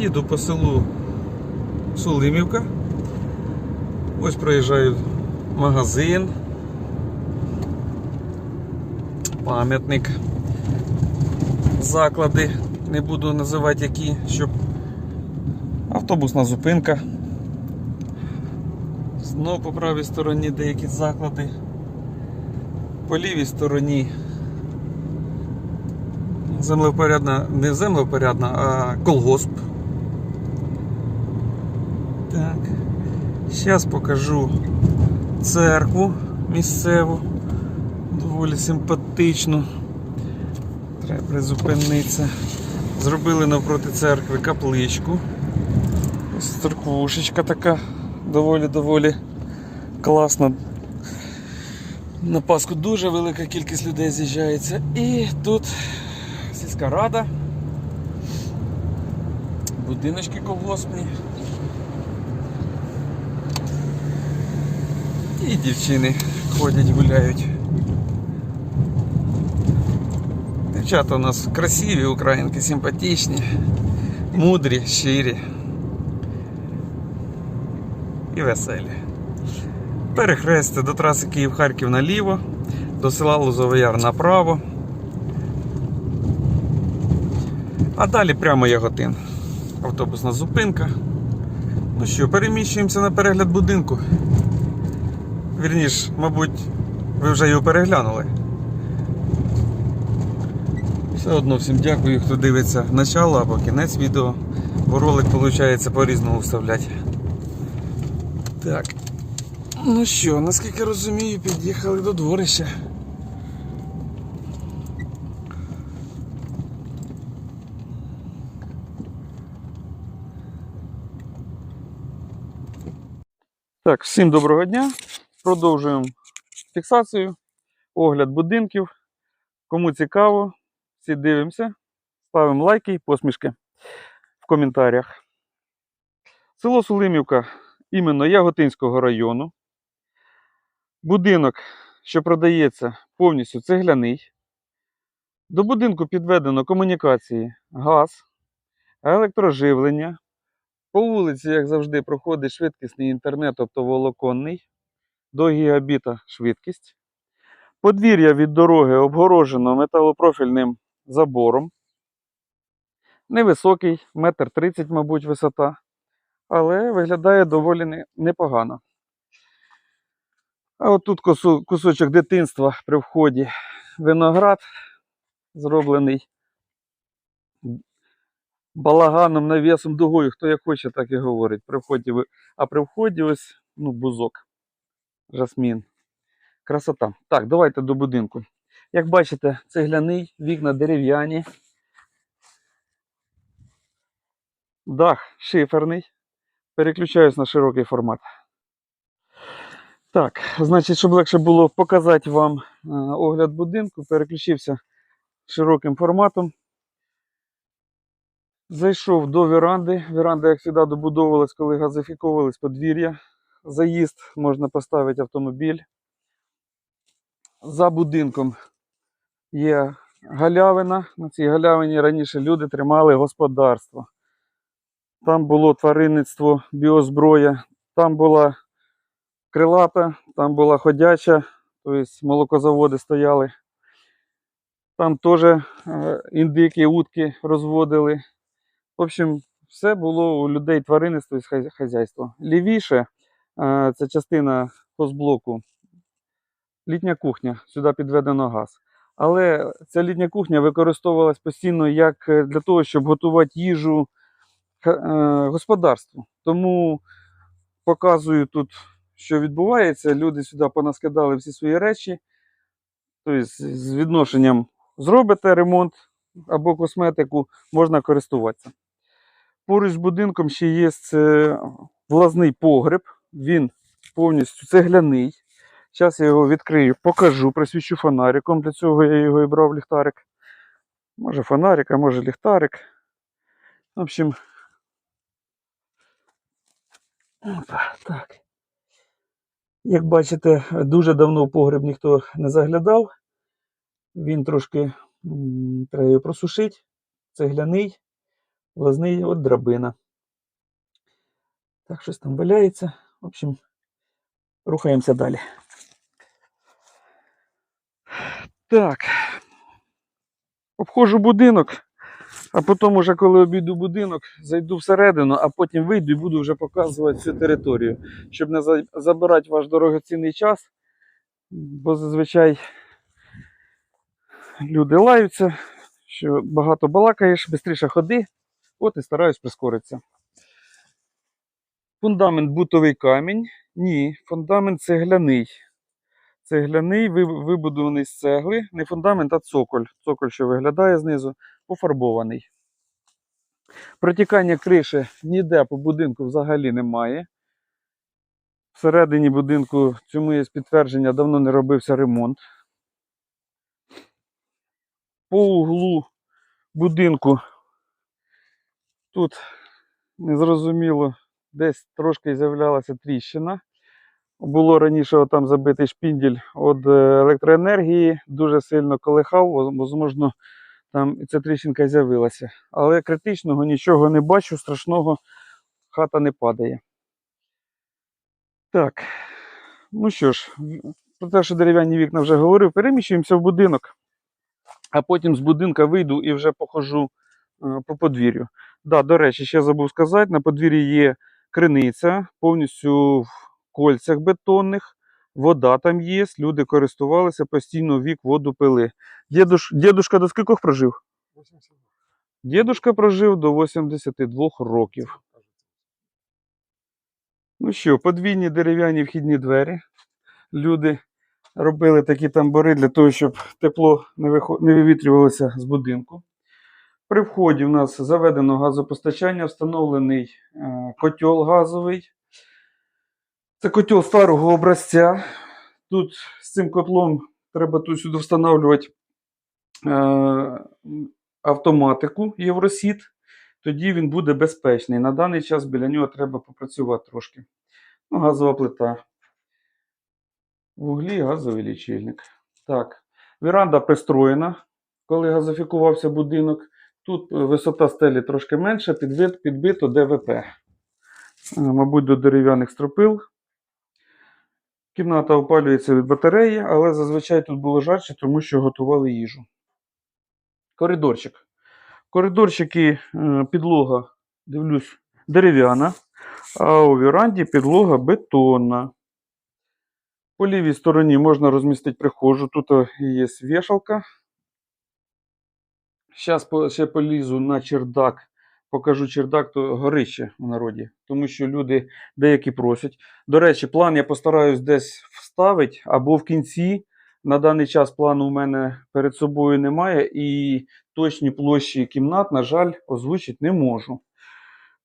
Їду по селу Сулимівка. Ось проїжджаю магазин. Пам'ятник. Заклади. Не буду називати які, щоб автобусна зупинка. Знову по правій стороні деякі заклади. По лівій стороні землевпорядна, не землевпорядна, а колгосп. Так. Зараз покажу церкву місцеву. Доволі симпатичну. Треба призупинитися. Зробили навпроти церкви капличку. Ось церквушечка така доволі-доволі класна. На Пасху дуже велика кількість людей з'їжджається. І тут сільська рада. Будиночки колгоспні. І дівчини ходять, гуляють. Дівчата у нас красиві, українки, симпатичні, мудрі, щирі і веселі. Перехрестя до траси Київ-Харків наліво, до села Лозовий Яр направо. А далі прямо Яготин. Автобусна зупинка. Ну що, переміщуємося на перегляд будинку. Вірніш, мабуть, ви вже його переглянули. Все одно всім дякую, хто дивиться начало або кінець відео, бо ролик виходить по-різному вставляти. Так. Ну що, наскільки розумію, під'їхали до дворища. Так, всім доброго дня. Продовжуємо фіксацію, огляд будинків. Кому цікаво, всі дивимося, ставимо лайки і посмішки в коментарях. Село Сулимівка іменно Яготинського району. Будинок, що продається, повністю цегляний. До будинку підведено комунікації, газ, електроживлення. По вулиці, як завжди, проходить швидкісний інтернет, тобто волоконний, до гігабіта швидкість. Подвір'я від дороги обгорожено металопрофільним забором. Невисокий, метр тридцять, мабуть, висота, але виглядає доволі непогано. А от тут кусочок дитинства при вході. Виноград зроблений балаганом, навісом, дугою. Хто як хоче, так і говорить. При вході, а при вході ось ну, бузок. Жасмін. Красота. Так, давайте до будинку. Як бачите, цегляний, вікна дерев'яні. Дах шиферний. Переключаюсь на широкий формат. Так, значить, щоб легше було показати вам е, огляд будинку, переключився широким форматом. Зайшов до веранди. Веранда, як завжди, добудовувалась, коли газифіковувались подвір'я. Заїзд можна поставити автомобіль. За будинком є галявина. На цій галявині раніше люди тримали господарство. Там було тваринництво, біозброя, там була крилата, там була ходяча, тобто молокозаводи стояли. Там теж е, індики, утки розводили. В общем, все було у людей тваринництво і хазяйство. Лівіше це частина хозблоку, літня кухня, сюди підведено газ. Але ця літня кухня використовувалась постійно як е, для того, щоб готувати їжу е, господарству. Тому показую тут, що відбувається. Люди сюди понаскидали всі свої речі. Тобто з- відношенням зробите ремонт або косметику, можна користуватися. Поруч з будинком ще є е, власний погреб. Він повністю цегляний. Зараз я його відкрию, покажу, присвічу фонариком. Для цього я його і брав ліхтарик. Може фонарик, а може ліхтарик. В общем. Опа, так. Як бачите, дуже давно в погреб ніхто не заглядав. Він трошки треба його просушити, цегляний. Влазний от драбина. Так, щось там валяється. В общем, рухаємося далі. Так. Обходжу будинок, а потім, уже коли обійду будинок, зайду всередину, а потім вийду і буду вже показувати всю територію, щоб не забирати ваш дорогоцінний час, бо зазвичай люди лаються, що багато балакаєш, швидше ходи, от і стараюсь прискоритися. Фундамент бутовий камінь. Ні, фундамент цегляний. Цегляний, вибудований з цегли. Не фундамент, а цоколь. Цоколь, що виглядає знизу, пофарбований. Протікання криші ніде по будинку взагалі немає. Всередині будинку цьому є підтвердження, давно не робився ремонт. По углу будинку тут незрозуміло, десь трошки з'являлася тріщина. Було раніше там забитий шпінділь від е, електроенергії, дуже сильно колихав, можливо, там ця тріщинка з'явилася. Але критичного нічого не бачу, страшного хата не падає. Так, ну що ж, про те, що дерев'яні вікна вже говорив, переміщуємося в будинок, а потім з будинка вийду і вже похожу е, по подвір'ю. Да, до речі, ще забув сказати, на подвір'ї є криниця, повністю в кольцях бетонних. Вода там є, люди користувалися, постійно вік воду пили. Дідуш, дідушка до скількох прожив? Дідушка прожив до 82 років. Ну що, подвійні дерев'яні вхідні двері. Люди робили такі тамбури для того, щоб тепло не вивітрювалося з будинку. При вході в нас заведено газопостачання, встановлений е, котел газовий. Це котел старого образця. Тут з цим котлом треба тут сюди встановлювати е, автоматику Євросіт. Тоді він буде безпечний. На даний час біля нього треба попрацювати трошки. Ну, газова плита. В углі газовий лічильник. Так, веранда пристроєна, коли газифікувався будинок. Тут е, висота стелі трошки менша, підбит, підбито ДВП. Е, Мабуть, до дерев'яних стропил. Кімната опалюється від батареї, але зазвичай тут було жарче, тому що готували їжу. Коридорчик. Коридорчики, е, підлога, дивлюсь, дерев'яна, а у віранді підлога бетонна. По лівій стороні можна розмістити прихожу. Тут є вішалка. Зараз ще полізу на чердак. Покажу чердак, то горище в народі, тому що люди деякі просять. До речі, план я постараюсь десь вставити або в кінці. На даний час плану у мене перед собою немає, і точні площі кімнат, на жаль, озвучити не можу.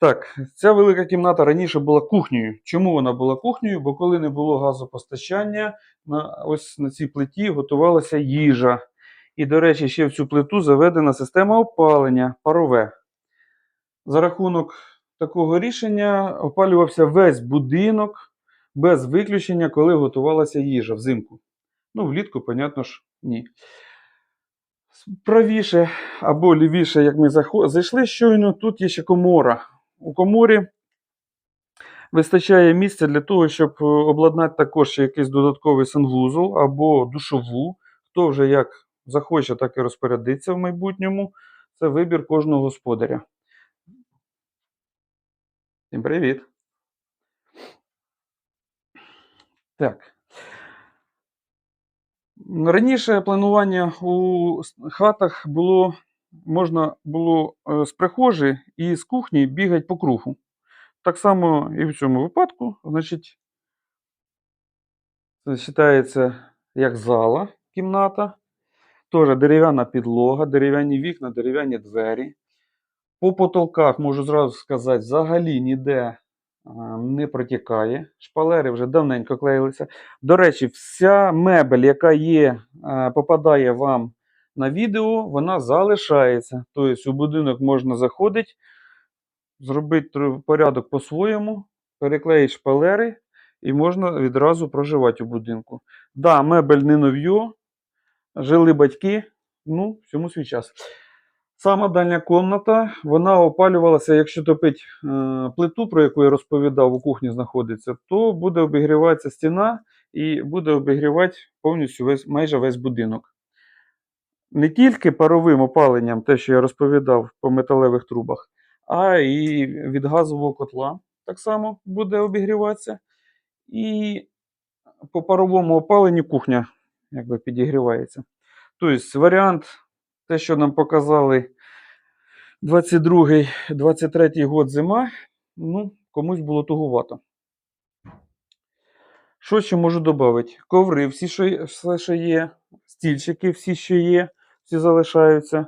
Так, ця велика кімната раніше була кухнею. Чому вона була кухнею? Бо коли не було газопостачання, на, ось на цій плиті готувалася їжа. І, до речі, ще в цю плиту заведена система опалення парове. За рахунок такого рішення опалювався весь будинок без виключення, коли готувалася їжа взимку. Ну, влітку, понятно ж, ні. Правіше або лівіше, як ми зайшли щойно, тут є ще комора. У коморі вистачає місця для того, щоб е, обладнати також якийсь додатковий санвузол або душову. Хто вже як захоче, так і розпорядиться в майбутньому. Це вибір кожного господаря. Всім привіт. Так. Раніше планування у хатах було, можна було е, з прихожі і з кухні бігати по кругу. Так само і в цьому випадку, значить, це вважається як зала, кімната. Теж дерев'яна підлога, дерев'яні вікна, дерев'яні двері. По потолках, можу зразу сказати, взагалі ніде не протікає. Шпалери вже давненько клеїлися. До речі, вся мебель, яка є, попадає вам на відео, вона залишається. Тобто у будинок можна заходити, зробити порядок по-своєму, переклеїти шпалери і можна відразу проживати у будинку. Да, мебель не нов'ю, жили батьки, ну, всьому свій час. Сама дальня комната, вона опалювалася, якщо топить е, плиту, про яку я розповідав, у кухні знаходиться, то буде обігріватися стіна і буде обігрівати повністю весь, майже весь будинок. Не тільки паровим опаленням, те, що я розповідав по металевих трубах, а і від газового котла так само буде обігріватися. І по паровому опаленню кухня якби підігрівається. Тобто варіант, те, що нам показали 22-23 год зима, ну, комусь було тугувато. Що ще можу додати? Коври, всі, є- все, що є, стільчики, всі, що є, всі залишаються.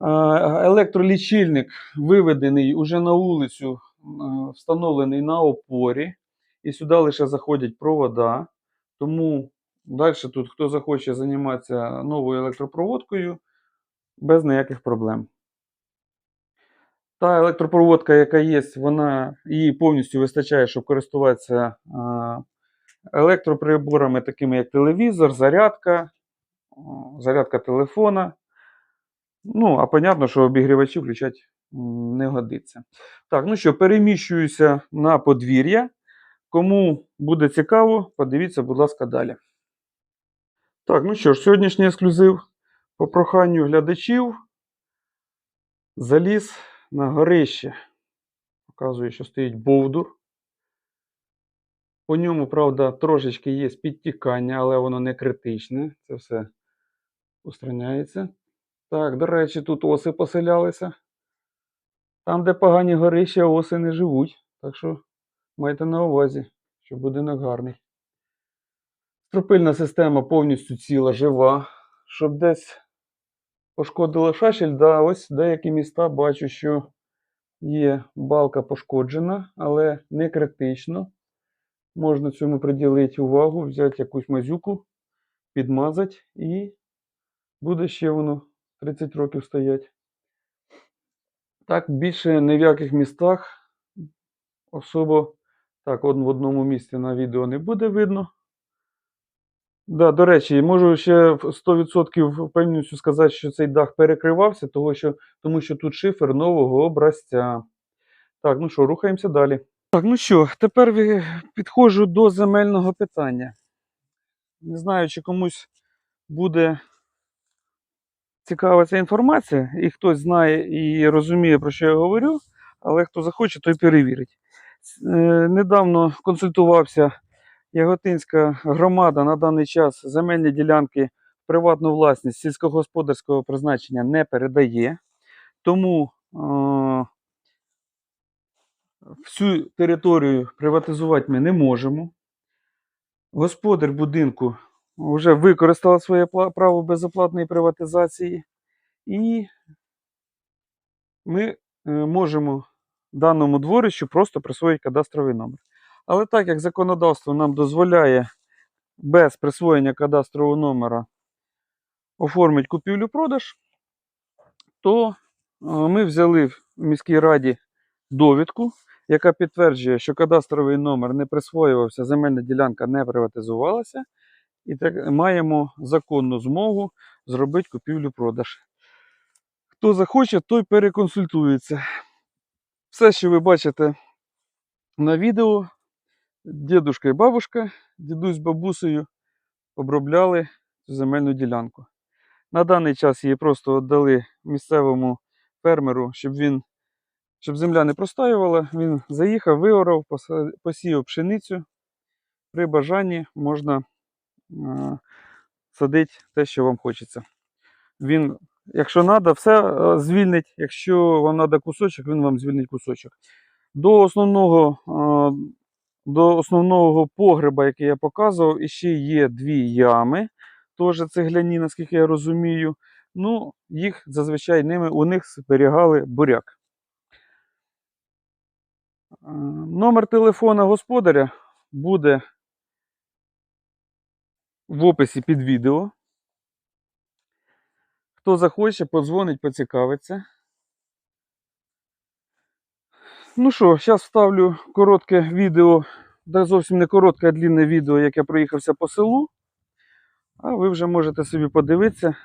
Електролічильник виведений уже на вулицю, встановлений на опорі. І сюди лише заходять провода. Тому далі тут, хто захоче займатися новою електропроводкою, без ніяких проблем. Та електропроводка, яка є, вона її повністю вистачає, щоб користуватися електроприборами, такими як телевізор, зарядка, зарядка телефона. Ну, а понятно, що обігрівачі включати не годиться. Так, ну що, переміщуюся на подвір'я. Кому буде цікаво, подивіться, будь ласка, далі. Так, ну що ж, сьогоднішній ексклюзив по проханню глядачів заліз на горище. Показує, що стоїть бовдур. По ньому, правда, трошечки є підтікання, але воно не критичне. Це все устраняється. Так, до речі, тут оси поселялися. Там, де погані горища, оси не живуть. Так що майте на увазі, що будинок гарний. Стропильна система повністю ціла, жива. Щоб десь пошкодило шашель, да, ось деякі міста бачу, що є балка пошкоджена, але не критично. Можна цьому приділити увагу, взяти якусь мазюку, підмазати і буде ще воно 30 років стоять. Так, більше ні в яких містах особо так, в одному місці на відео не буде видно. Да, до речі, можу ще в 100% впевненістю сказати, що цей дах перекривався, того що, тому що тут шифер нового образця. Так, ну що, рухаємося далі. Так, ну що, тепер підходжу до земельного питання. Не знаю, чи комусь буде цікава ця інформація, і хтось знає і розуміє, про що я говорю, але хто захоче, той перевірить. Е, Недавно консультувався Яготинська громада на даний час земельні ділянки приватну власність сільськогосподарського призначення не передає. Тому е, всю територію приватизувати ми не можемо. Господар будинку вже використала своє право безоплатної приватизації, і ми е, можемо даному дворищу просто присвоїти кадастровий номер. Але так як законодавство нам дозволяє без присвоєння кадастрового номера оформити купівлю-продаж, то е, ми взяли в міській раді довідку, яка підтверджує, що кадастровий номер не присвоювався, земельна ділянка не приватизувалася, і так маємо законну змогу зробити купівлю-продаж. Хто захоче, той переконсультується. Все, що ви бачите на відео, дідушка і бабушка, дідусь з бабусею обробляли цю земельну ділянку. На даний час її просто віддали місцевому фермеру, щоб він, щоб земля не простаювала. Він заїхав, виорав, посіяв пшеницю. При бажанні можна садити те, що вам хочеться. Він, якщо треба, все звільнить. Якщо вам треба кусочок, він вам звільнить кусочок. До основного, до основного погреба, який я показував, іще є дві ями. Теж цегляні, наскільки я розумію. Ну, їх зазвичай ними у них зберігали буряк. Е, Номер телефона господаря буде в описі під відео. Хто захоче, подзвонить, поцікавиться. Ну що, зараз вставлю коротке відео, да зовсім не коротке, а длінне відео, як я проїхався по селу. А ви вже можете собі подивитися,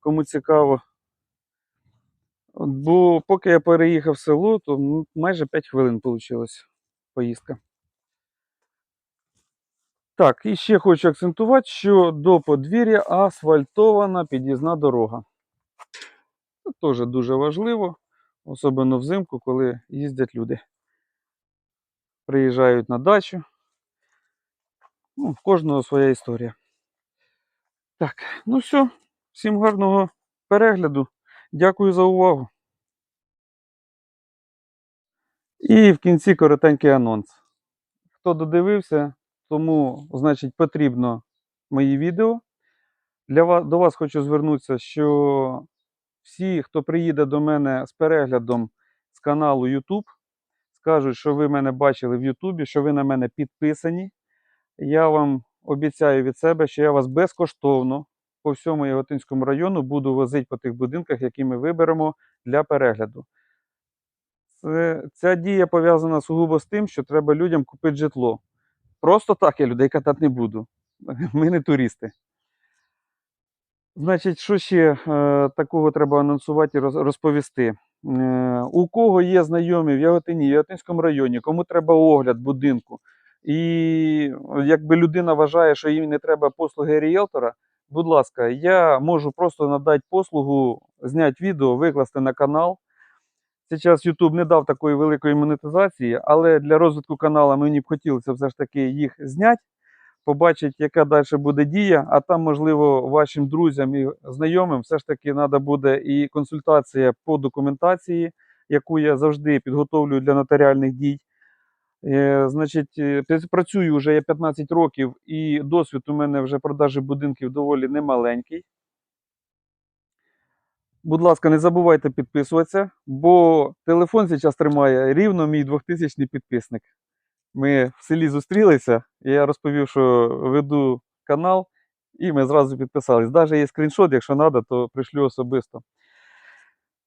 кому цікаво. Бо поки я переїхав в село, то ну, майже 5 хвилин вийшла поїздка. Так, і ще хочу акцентувати, що до подвір'я асфальтована під'їзна дорога. Це теж дуже важливо, особливо взимку, коли їздять люди. Приїжджають на дачу. Ну, в кожного своя історія. Так, ну все, всім гарного перегляду. Дякую за увагу. І в кінці коротенький анонс. Хто додивився, тому, значить, потрібно мої відео. Для вас, до вас хочу звернутися, що всі, хто приїде до мене з переглядом з каналу YouTube, скажуть, що ви мене бачили в YouTube, що ви на мене підписані. Я вам обіцяю від себе, що я вас безкоштовно по всьому Яготинському району буду возити по тих будинках, які ми виберемо для перегляду. Ця дія пов'язана сугубо з тим, що треба людям купити житло. Просто так я людей катати не буду. Ми не туристи. Значить, що ще е, такого треба анонсувати і роз- розповісти? Е, у кого є знайомі в Яготині, в Яготинському районі, кому треба огляд будинку, і якби людина вважає, що їй не треба послуги ріелтора, будь ласка, я можу просто надати послугу, зняти відео, викласти на канал. Зараз YouTube не дав такої великої монетизації, але для розвитку каналу мені б хотілося все ж таки їх зняти, побачити, яка далі буде дія, а там, можливо, вашим друзям і знайомим все ж таки треба буде і консультація по документації, яку я завжди підготовлюю для нотаріальних дій. Е, Значить, е, працюю вже я 15 років, і досвід у мене вже продажі будинків доволі немаленький. Будь ласка, не забувайте підписуватися, бо телефон зараз тримає рівно мій 2000 підписник. Ми в селі зустрілися, і я розповів, що веду канал, і ми зразу підписались. Навіть є скріншот, якщо треба, то пришлю особисто.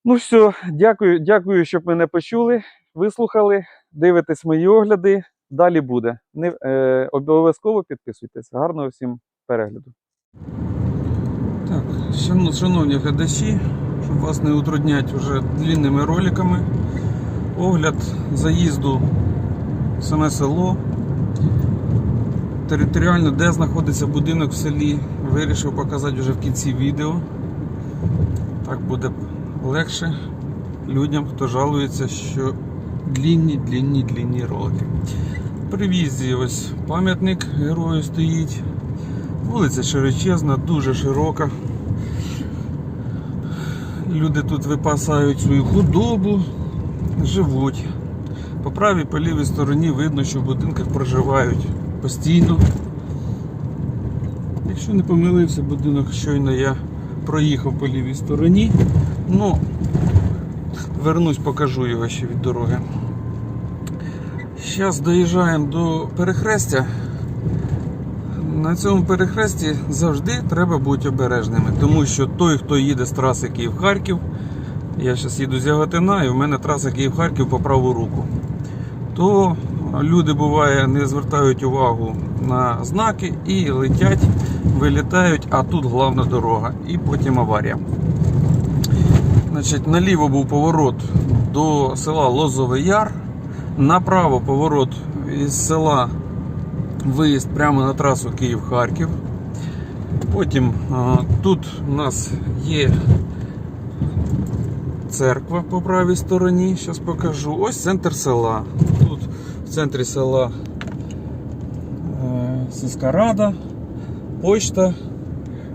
Ну все, дякую, дякую, щоб мене почули, вислухали, дивитесь мої огляди. Далі буде. Не, е, обов'язково підписуйтесь. Гарного всім перегляду. Так, шановні глядачі, щоб вас не утруднять вже длинними роликами. Огляд заїзду саме село. Територіально, де знаходиться будинок в селі, вирішив показати вже в кінці відео. Так буде легше людям, хто жалується, що длінні, длінні, длінні ролики. При в'їзді ось пам'ятник герою стоїть. Вулиця широчезна, дуже широка. Люди тут випасають свою худобу, живуть. Правій, по лівій стороні видно, що в будинках проживають постійно. Якщо не помилився, будинок щойно я проїхав по лівій стороні. Ну, вернусь, покажу його ще від дороги. Зараз доїжджаємо до перехрестя. На цьому перехресті завжди треба бути обережними, тому що той, хто їде з траси Київ-Харків, я зараз їду з Яготина, і в мене траса Київ-Харків по праву руку, то люди буває не звертають увагу на знаки і летять, вилітають, а тут головна дорога, і потім аварія. Значить, наліво був поворот до села Лозовий Яр, направо поворот із села виїзд прямо на трасу Київ-Харків. Потім а, тут у нас є церква по правій стороні. Зараз покажу. Ось центр села. Тут в центрі села е, сільська рада, почта.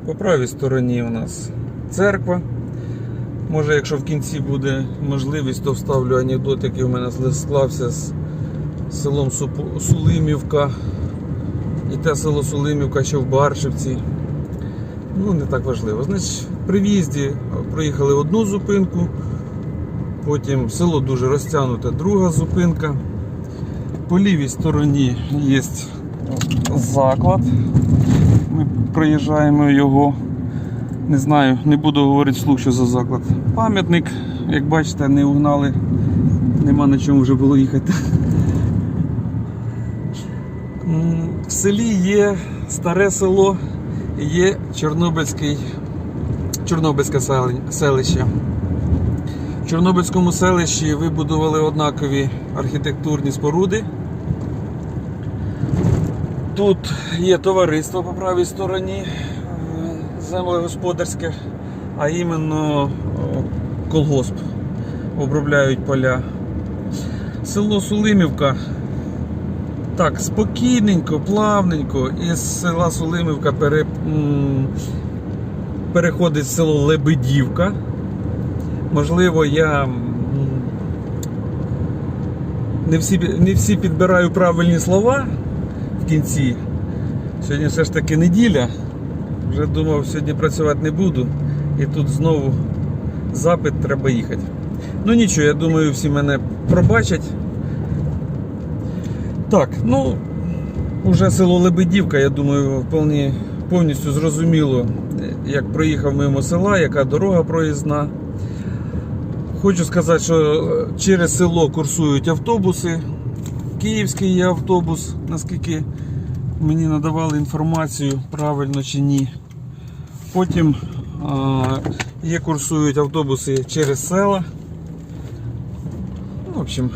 По правій стороні у нас церква. Може, якщо в кінці буде можливість, то вставлю анекдот, який у мене склався з селом Сулимівка. І те село Сулимівка, що в Баршівці. Ну, не так важливо. Значить, при в'їзді проїхали одну зупинку, потім село дуже розтягнуте, друга зупинка. По лівій стороні є заклад. Ми проїжджаємо його. Не знаю, не буду говорити вслух, що за заклад. Пам'ятник, як бачите, не угнали, нема на чому вже було їхати. В селі є старе село, є Чорнобильський, Чорнобильське селище. Чорнобильському селищі вибудували однакові архітектурні споруди. Тут є товариство по правій стороні е, землегосподарське, а іменно колгосп. Обробляють поля. Село Сулимівка. Так, спокійненько, плавненько. Із села Сулимівка пере, переходить село Лебедівка. Можливо, я не всі, не всі підбираю правильні слова в кінці. Сьогодні все ж таки неділя. Вже думав, сьогодні працювати не буду. І тут знову запит треба їхати. Ну нічого, я думаю, всі мене пробачать. Так, ну, уже село Лебедівка, я думаю, повні, повністю зрозуміло, як проїхав мимо села, яка дорога проїзна. Хочу сказати, що е, через село курсують автобуси. Київський є автобус, наскільки мені надавали інформацію, правильно чи ні. Потім а, є курсують автобуси через села. Ну, В общем,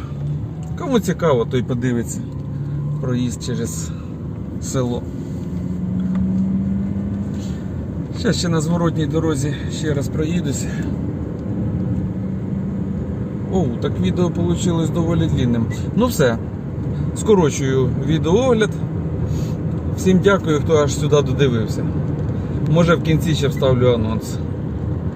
кому цікаво, той подивиться проїзд через село. Зараз ще на зворотній дорозі ще раз проїдуся. О, так відео вийшло доволі длинним. Ну все, скорочую відеоогляд. Всім дякую, хто аж сюди додивився. Може в кінці ще вставлю анонс.